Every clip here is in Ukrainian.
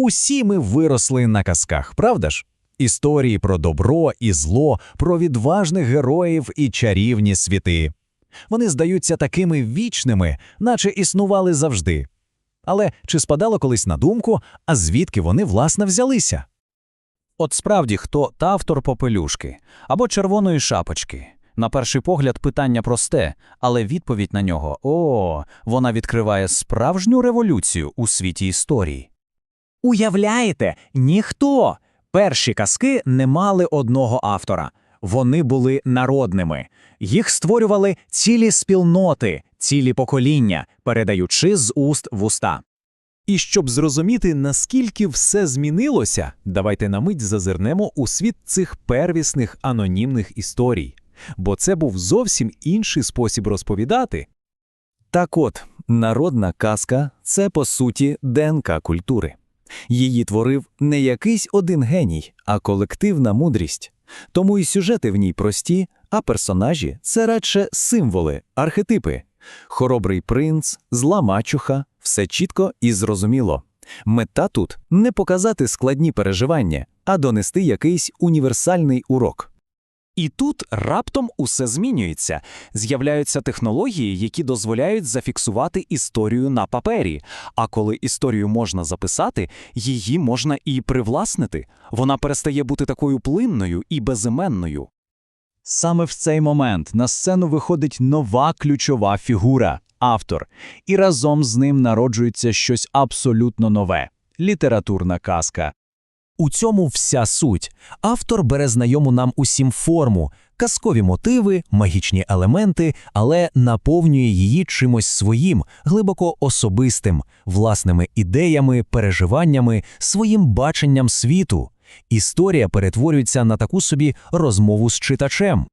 Усі ми виросли на казках, правда ж? Історії про добро і зло, про відважних героїв і чарівні світи. Вони здаються такими вічними, наче існували завжди. Але чи спадало колись на думку, а звідки вони власне взялися? От справді, хто та автор попелюшки або червоної шапочки. На перший погляд питання просте, але відповідь на нього о, вона відкриває справжню революцію у світі історії. Уявляєте, ніхто. Перші казки не мали одного автора. Вони були народними. Їх створювали цілі спільноти, цілі покоління, передаючи з уст в уста. І щоб зрозуміти, наскільки все змінилося, давайте на мить зазирнемо у світ цих первісних анонімних історій. Бо це був зовсім інший спосіб розповідати. Так от, народна казка це по суті ДНК культури. Її творив не якийсь один геній, а колективна мудрість. Тому і сюжети в ній прості, а персонажі це радше символи, архетипи. Хоробрий принц, зла мачуха, все чітко і зрозуміло. Мета тут не показати складні переживання, а донести якийсь універсальний урок. І тут раптом усе змінюється. З'являються технології, які дозволяють зафіксувати історію на папері. А коли історію можна записати, її можна і привласнити. Вона перестає бути такою плинною і безіменною. Саме в цей момент на сцену виходить нова ключова фігура автор, і разом з ним народжується щось абсолютно нове літературна казка. У цьому вся суть. Автор бере знайому нам усім форму, казкові мотиви, магічні елементи, але наповнює її чимось своїм, глибоко особистим, власними ідеями, переживаннями, своїм баченням світу. Історія перетворюється на таку собі розмову з читачем.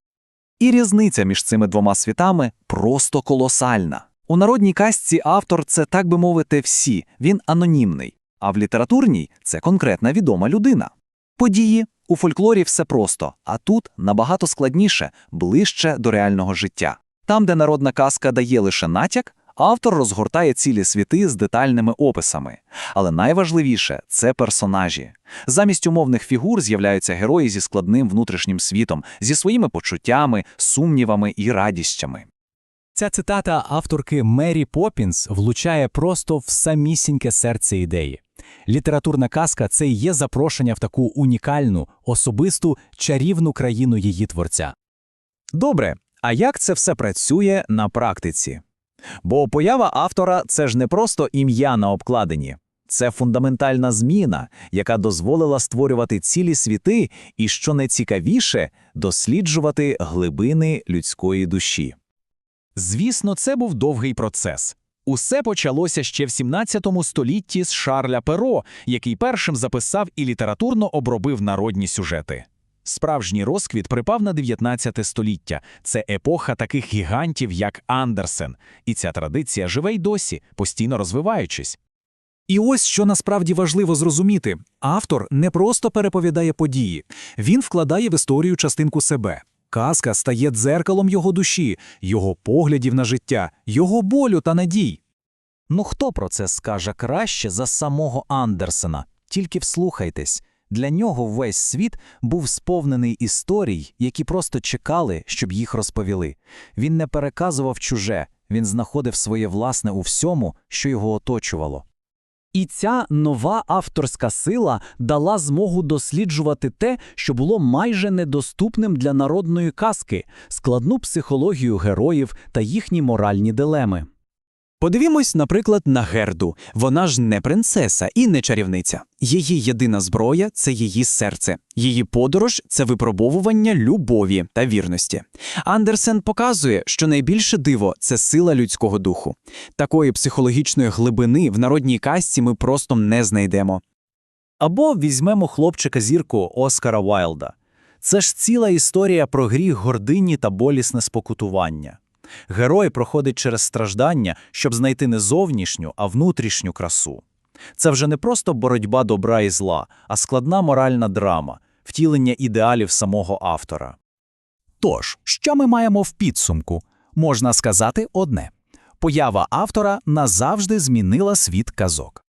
І різниця між цими двома світами просто колосальна. У народній казці автор це, так би мовити, всі, він анонімний, а в літературній це конкретна відома людина. Події у фольклорі все просто, а тут набагато складніше, ближче до реального життя. Там, де народна казка дає лише натяк, автор розгортає цілі світи з детальними описами. Але найважливіше це персонажі. Замість умовних фігур з'являються герої зі складним внутрішнім світом, зі своїми почуттями, сумнівами і радістями. Ця цитата авторки Мері Поппінс влучає просто в самісіньке серце ідеї. Літературна казка це і є запрошення в таку унікальну, особисту, чарівну країну її творця. Добре, а як це все працює на практиці? Бо поява автора це ж не просто ім'я на обкладині. Це фундаментальна зміна, яка дозволила створювати цілі світи і, що найцікавіше, досліджувати глибини людської душі. Звісно, це був довгий процес. Усе почалося ще в 17 столітті з Шарля Перо, який першим записав і літературно обробив народні сюжети. Справжній розквіт припав на 19 століття. Це епоха таких гігантів, як Андерсен, і ця традиція живе й досі, постійно розвиваючись. І ось що насправді важливо зрозуміти: автор не просто переповідає події, він вкладає в історію частинку себе. Казка стає дзеркалом його душі, його поглядів на життя, його болю та надій. Ну хто про це скаже краще за самого Андерсена? Тільки вслухайтесь. Для нього весь світ був сповнений історій, які просто чекали, щоб їх розповіли. Він не переказував чуже, він знаходив своє власне у всьому, що його оточувало. І ця нова авторська сила дала змогу досліджувати те, що було майже недоступним для народної казки, складну психологію героїв та їхні моральні дилеми. Подивімось, наприклад, на Герду. Вона ж не принцеса і не чарівниця. Її єдина зброя це її серце. Її подорож це випробовування любові та вірності. Андерсен показує, що найбільше диво це сила людського духу. Такої психологічної глибини в народній казці ми просто не знайдемо. Або візьмемо хлопчика зірку Оскара Вайлда. Це ж ціла історія про гріх гордині та болісне спокутування. Герой проходить через страждання, щоб знайти не зовнішню, а внутрішню красу. Це вже не просто боротьба добра і зла, а складна моральна драма, втілення ідеалів самого автора. Тож, що ми маємо в підсумку? Можна сказати одне: поява автора назавжди змінила світ казок.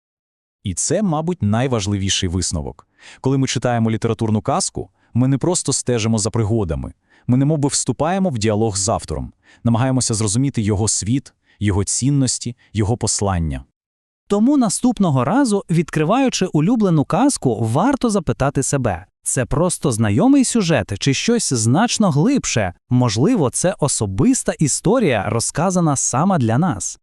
І це, мабуть, найважливіший висновок. Коли ми читаємо літературну казку, ми не просто стежимо за пригодами, ми немовби вступаємо в діалог з автором, намагаємося зрозуміти його світ, його цінності, його послання. Тому наступного разу, відкриваючи улюблену казку, варто запитати себе: це просто знайомий сюжет чи щось значно глибше? Можливо, це особиста історія, розказана саме для нас.